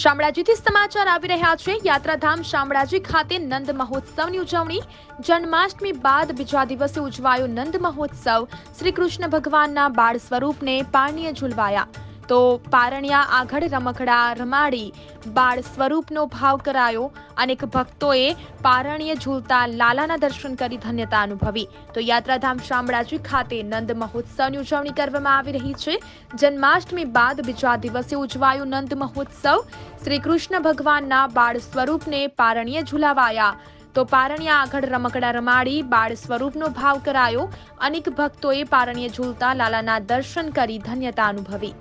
શામળાજીથી સમાચાર આવી રહ્યા છે. યાત્રાધામ શામળાજી ખાતે નંદ મહોત્સવની ઉજવણી. જન્માષ્ટમી બાદ બીજા દિવસે ઉજવાયો નંદ મહોત્સવ. શ્રી કૃષ્ણ ભગવાનના બાળ સ્વરૂપને પાણીએ ઝૂલવાયા. તો પારણિયા આગળ રમકડા રમાડી બાળ સ્વરૂપનો ભાવ કરાયો. અનેક ભક્તોએ પારણીય ઝૂલતા લાલાના દર્શન કરી ધન્યતા અનુભવી. તો યાત્રાધામ શામળાજી ખાતે નંદ મહોત્સવની ઉજવણી કરવામાં આવી રહી છે. જન્માષ્ટમી બાદ બીજા દિવસે ઉજવાયો નંદ મહોત્સવ. શ્રી કૃષ્ણ ભગવાનના બાળ સ્વરૂપને પારણીય ઝુલાવાયા. તો પારણિયા આગળ રમકડા રમાડી બાળ સ્વરૂપનો ભાવ કરાયો. અનેક ભક્તોએ પારણ્ય ઝૂલતા લાલાના દર્શન કરી ધન્યતા અનુભવી.